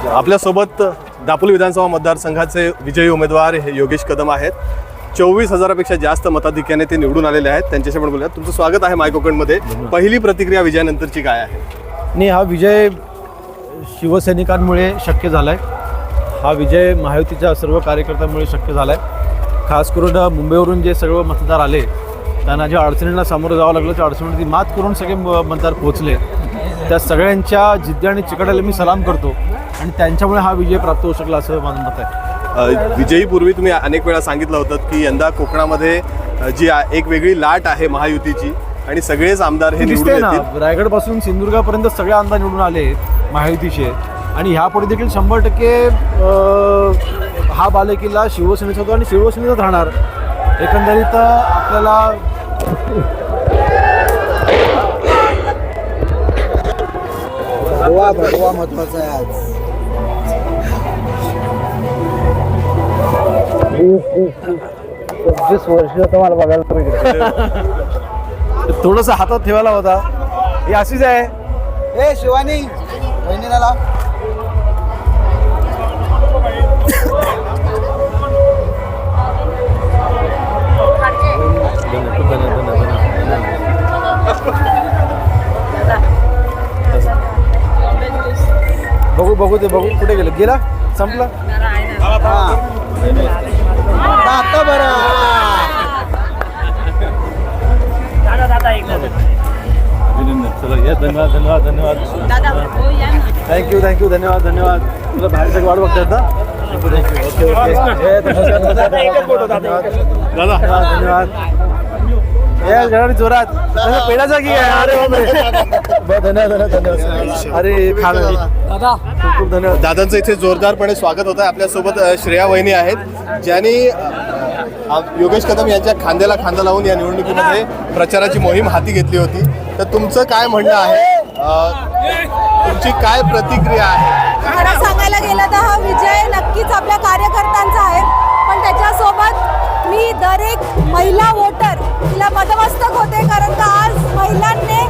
आपल्यासोबत दापोली विधानसभा मतदारसंघाचे विजयी उमेदवार हे योगेश कदम आहेत. चोवीस हजारापेक्षा जास्त मताधिक्याने ते निवडून आलेले आहेत. त्यांच्याशी आपण बोलूया तुमचं स्वागत आहे माय कोकणमध्ये पहिली प्रतिक्रिया विजयानंतरची काय आहे? आणि हा विजय शिवसैनिकांमुळे शक्य झाला आहे हा विजय महायुतीच्या सर्व कार्यकर्त्यांमुळे शक्य झाला आहे खास करून मुंबईवरून जे सर्व मतदार आले त्यांना ज्या अडचणींना सामोरं जावं लागलं त्या अडचणींवरती मात करून सगळे म- मतदार पोहोचले. त्या सगळ्यांच्या जिद्दी आणि चिकाट्याला मी सलाम करतो. आणि त्यांच्यामुळे हा विजय प्राप्त होऊ शकला असं माझं मत आहे. विजयीपूर्वी तुम्ही अनेक वेळा सांगितलं होतं की यंदा कोकणामध्ये जी एक वेगळी लाट आहे महायुतीची आणि सगळेच आमदार हे निवडून दिसतंय ना येतील. रायगडपासून सिंधुदुर्गापर्यंत सगळे आमदार निवडून आले महायुतीचे. आणि ह्यापुढे देखील शंभर टक्के हा बालेकिल्ला शिवसेनेचा होतो आणि शिवसेनेचाच राहणार. एकंदरीत आपल्याला गोवा गोवा महत्त्वाचा आहे आज. पंचवीस वर्ष तुम्हाला बघायला मिळते थोडंसं हातात ठेवायला होता. ही अशीच आहे. ए शिवानी बहिणीला लाव. बघू बघू ते बघू कुठे गेलं. गेला? संपला? आता बरं. अभिनंदन. चला या धन्यवाद धन्यवाद धन्यवाद. थँक्यू थँक्यू धन्यवाद धन्यवाद. तुला बाहेर सगळं वाट बघतात ना थँक्यू ओके ओके धन्यवाद धन्यवाद जरा जोरात. की आहे. अरे धन्यवाद धन्यवाद अरे खान दादा. खूप खूप धन्यवाद. दादांचं इथे जोरदारपणे स्वागत होतं. आपल्यासोबत श्रेया वहिनी आहेत ज्यांनी योगेश कदम यांच्या खांद्याला खांदा लावून या निवडणुकीमध्ये प्रचाराची मोहीम हाती घेतली होती. तर तुमचं काय म्हणणं आहे? तुमची काय प्रतिक्रिया आहे? खरं सांगायला गेलं तर हा विजय नक्कीच आपल्या कार्यकर्त्यांचा आहे. पण त्याच्यासोबत मी दर एक महिला मतमस्तक होते कारण का आज महिलांनी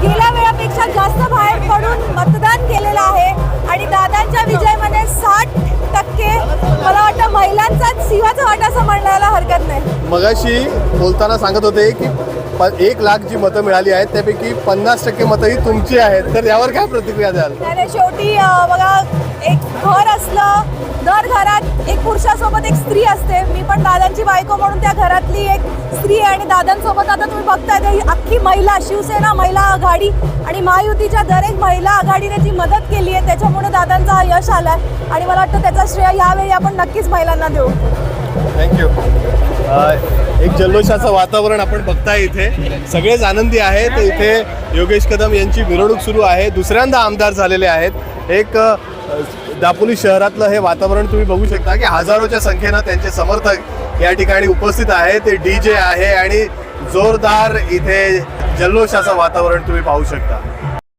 गेल्या वेळापेक्षा जास्त बाहेर पडून मतदान केलेलं आहे. आणि दादांच्या विजयमध्ये साठ टक्के मला वाटतं महिलांचाच सिंहाचा वाटा असं म्हणायला हरकत नाही. मगाशी बोलताना सांगत होते की प एक लाख जी मतं मिळाली आहेत त्यापैकी पन्नास टक्के मतं ही तुमची आहेत. तर यावर काय प्रतिक्रिया द्याल? त्याने शेवटी अं, बघा एक घर असलं दर घरात एक पुरुषासोबत एक स्त्री असते. मी पण दादांची बायको म्हणून त्या घरातली एक स्त्री आहे आणि दादांसोबत आता तुम्ही बघताय तर ही अख्खी महिला शिवसेना महिला आघाडी आणि महायुतीच्या दर एक महिला आघाडीने जी मदत केली आहे त्याच्यामुळे दादांचा हा यश आलाय. आणि मला वाटतं त्याचा श्रेय यावेळी आपण नक्कीच महिलांना देऊ. थँक्यू uh, एक जल्लोषाचं वातावरण आपण बघताय इथे. सगळेच आनंदी आहेत. इथे योगेश कदम यांची मिरवणूक सुरू आहे. दुसऱ्यांदा आमदार झालेले आहेत. एक दापोली शहरातलं हे वातावरण तुम्ही बघू शकता की हजारोच्या संख्येनं त्यांचे समर्थक या ठिकाणी उपस्थित आहेत. ते डी जे आहे आणि जोरदार इथे जल्लोषाचं वातावरण तुम्ही पाहू शकता.